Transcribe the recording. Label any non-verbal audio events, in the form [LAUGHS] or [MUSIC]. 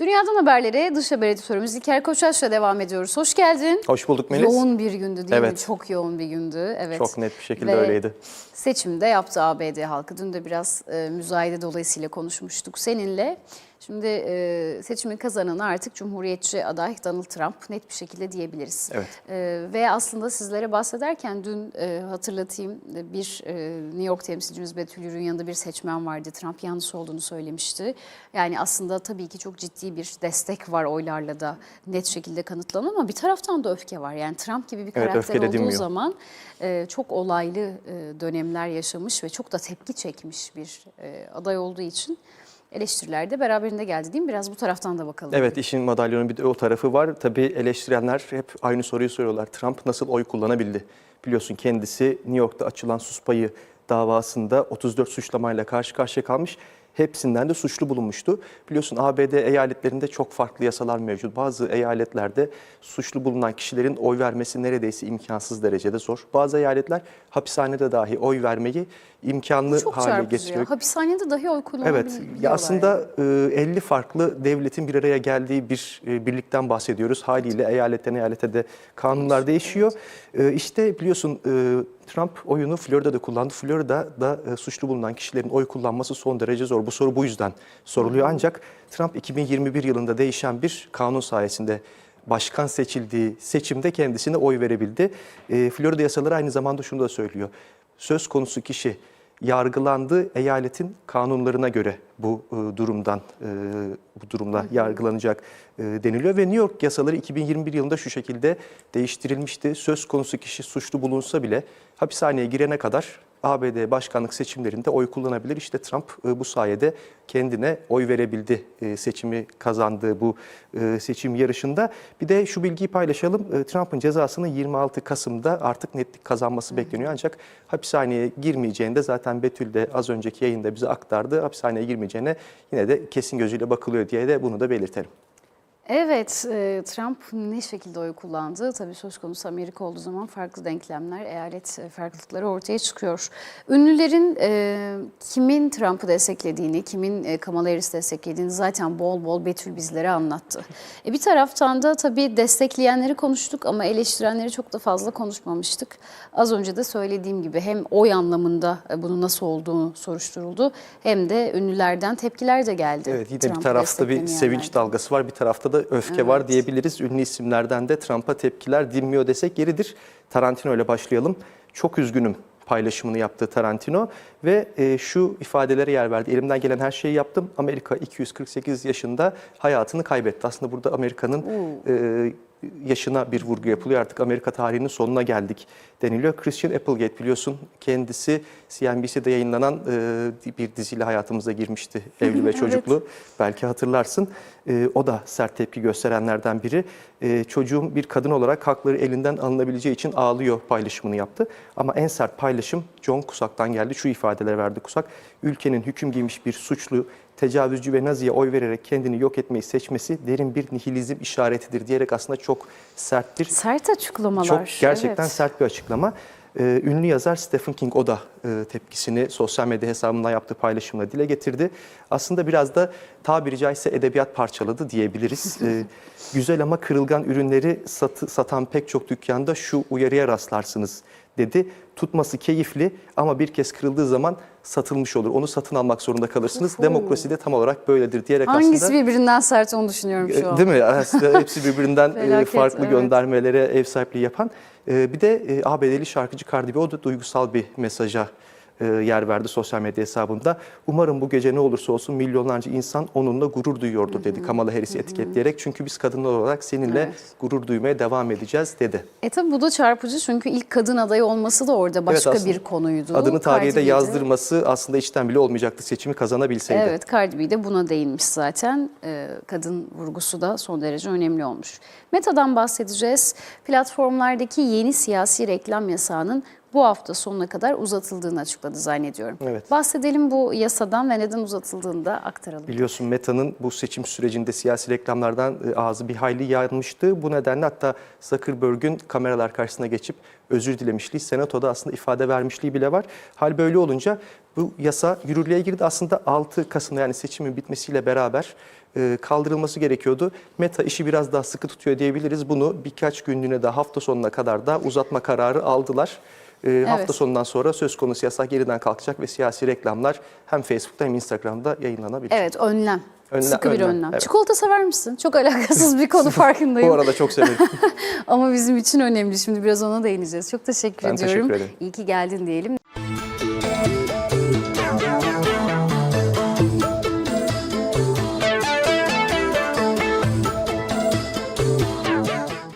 Dünyadan haberlere dış haber editörümüz İlker Koçaş'la devam ediyoruz. Hoş geldin. Hoş bulduk Melis. Yoğun bir gündü değil mi? Evet. Çok yoğun bir gündü. Evet. Çok net bir şekilde Ve öyleydi. Seçimde yaptı ABD halkı. Dün de biraz e, müzayede dolayısıyla konuşmuştuk seninle. Şimdi e, seçimin kazananı artık Cumhuriyetçi aday Donald Trump net bir şekilde diyebiliriz. Evet. E, ve aslında sizlere bahsederken dün e, hatırlatayım bir e, New York temsilcimiz Betül Yürü'nün yanında bir seçmen vardı. Trump yanlış olduğunu söylemişti. Yani aslında tabii ki çok ciddi bir destek var oylarla da net şekilde kanıtlanan ama bir taraftan da öfke var. Yani Trump gibi bir Evet, karakter de olduğu dinmiyor. zaman e, çok olaylı e, dönemler yaşamış ve çok da tepki çekmiş bir e, aday olduğu için eleştiriler de beraberinde geldi değil mi? Biraz bu taraftan da bakalım. Evet işin madalyonun bir de o tarafı var. Tabii eleştirenler hep aynı soruyu soruyorlar. Trump nasıl oy kullanabildi? Biliyorsun kendisi New York'ta açılan sus payı davasında 34 suçlamayla karşı karşıya kalmış. Hepsinden de suçlu bulunmuştu. Biliyorsun ABD eyaletlerinde çok farklı yasalar mevcut. Bazı eyaletlerde suçlu bulunan kişilerin oy vermesi neredeyse imkansız derecede zor. Bazı eyaletler hapishanede dahi oy vermeyi imkanlı Çok hale getiriyor. ya. Hapishanede dahi oy kullanabiliyorlar. Evet, ya aslında e, 50 farklı devletin bir araya geldiği bir e, birlikten bahsediyoruz. Haliyle eyaletten eyalete de kanunlar değişiyor. E, İşte biliyorsun Trump oyunu Florida'da kullandı. Florida'da e, suçlu bulunan kişilerin oy kullanması son derece zor. Bu soru bu yüzden soruluyor. Ancak Trump 2021 yılında değişen bir kanun sayesinde başkan seçildiği seçimde kendisine oy verebildi. E, Florida yasaları aynı zamanda şunu da söylüyor. Söz konusu kişi yargılandığı eyaletin kanunlarına göre bu e, durumdan e, bu durumda yargılanacak e, deniliyor ve New York yasaları 2021 yılında şu şekilde değiştirilmişti. Söz konusu kişi suçlu bulunsa bile hapishaneye girene kadar ABD başkanlık seçimlerinde oy kullanabilir. İşte Trump e, bu sayede kendine oy verebildi e, seçimi kazandığı bu e, seçim yarışında. Bir de şu bilgiyi paylaşalım. Trump'ın cezasının 26 Kasım'da artık netlik kazanması bekleniyor. Ancak hapishaneye girmeyeceğini de zaten Betül de az önceki yayında bize aktardı. Hapishaneye girmeyeceğine yine de kesin gözüyle bakılıyor diye de bunu da belirtelim. Evet, e, Trump ne şekilde oy kullandı? Tabii söz konusu Amerika olduğu zaman farklı denklemler, eyalet e, farklılıkları ortaya çıkıyor. Ünlülerin e, kimin Trump'ı desteklediğini, kimin e, Kamala Harris desteklediğini zaten bol bol Betül bizlere anlattı. E, bir taraftan da tabii destekleyenleri konuştuk ama eleştirenleri çok da fazla konuşmamıştık. Az önce de söylediğim gibi hem oy anlamında e, bunun nasıl olduğunu soruşturuldu hem de ünlülerden tepkiler de geldi. Evet yine bir tarafta bir sevinç dalgası var, bir tarafta da öfke var diyebiliriz. Ünlü isimlerden de Trump'a tepkiler dinmiyor desek yeridir. Tarantino ile başlayalım. Çok üzgünüm paylaşımını yaptı Tarantino ve e, şu ifadelere yer verdi. Elimden gelen her şeyi yaptım. Amerika 248 yaşında hayatını kaybetti. Aslında burada Amerika'nın e, yaşına bir vurgu yapılıyor. Artık Amerika tarihinin sonuna geldik deniliyor. Christian Applegate biliyorsun kendisi CNBC'de yayınlanan e, bir diziyle hayatımıza girmişti. Evli ve Evet. çocuklu. Belki hatırlarsın. E, o da sert tepki gösterenlerden biri. E, çocuğum bir kadın olarak hakları elinden alınabileceği için ağlıyor paylaşımını yaptı. Ama en sert paylaşım John Kusak'tan geldi. Şu ifadeler verdi Kusak. Ülkenin hüküm giymiş bir suçlu, tecavüzcü ve naziye oy vererek kendini yok etmeyi seçmesi derin bir nihilizm işaretidir diyerek aslında çok sert bir Sert açıklamalar. çok gerçekten evet. sert bir açıklama. Ee, ünlü yazar Stephen King o da e, tepkisini sosyal medya hesabından yaptığı paylaşımla dile getirdi. Aslında biraz da tabiri caizse edebiyat parçaladı diyebiliriz. [LAUGHS] Ee, güzel ama kırılgan ürünleri satı, satan pek çok dükkanda şu uyarıya rastlarsınız dedi. Tutması keyifli ama bir kez kırıldığı zaman satılmış olur. Onu satın almak zorunda kalırsınız. Oho. Demokrasi de tam olarak böyledir diyerek Hangisi aslında... birbirinden sert onu düşünüyorum şu an. Değil mi? Aslında [LAUGHS] hepsi birbirinden e, Felaket, farklı evet. göndermelere ev sahipliği yapan. E, Bir de e, ABD'li şarkıcı Cardi B o da duygusal bir mesaja yer verdi sosyal medya hesabında. Umarım bu gece ne olursa olsun milyonlarca insan onunla gurur duyuyordur dedi Kamala Harris'i etiketleyerek. Çünkü biz kadınlar olarak seninle Evet. gurur duymaya devam edeceğiz dedi. E tabi bu da çarpıcı çünkü ilk kadın adayı olması da orada başka aslında bir konuydu. Adını tarihe de yazdırması aslında içten bile olmayacaktı seçimi kazanabilseydi. Evet Cardi B de buna değinmiş zaten. Ee, kadın vurgusu da son derece önemli olmuş. Meta'dan bahsedeceğiz. Platformlardaki yeni siyasi reklam yasağının bu hafta sonuna kadar uzatıldığını açıkladı zannediyorum. Evet. Bahsedelim bu yasadan ve neden uzatıldığını da aktaralım. Biliyorsun Meta'nın bu seçim sürecinde siyasi reklamlardan e, ağzı bir hayli yanmıştı. Bu nedenle hatta Zuckerberg'ün kameralar karşısına geçip özür dilemişliği, senatoda aslında ifade vermişliği bile var. Hal böyle olunca Bu yasa yürürlüğe girdi. Aslında 6 Kasım'da yani seçimin bitmesiyle beraber e, kaldırılması gerekiyordu. Meta işi biraz daha sıkı tutuyor diyebiliriz. Bunu birkaç günlüğüne de hafta sonuna kadar da uzatma kararı aldılar. E, Hafta sonundan sonra söz konusu yasak yeniden kalkacak ve siyasi reklamlar hem Facebook'ta hem Instagram'da yayınlanabilecek. Evet önlem. Önlem- Sıkı bir önlem, önlem. evet. Çikolata sever misin? Çok alakasız bir konu [LAUGHS] farkındayım. Bu arada çok severim. [LAUGHS] Ama bizim için önemli. Şimdi biraz ona değineceğiz. Çok teşekkür Ben ediyorum. teşekkür ederim. İyi ki geldin diyelim.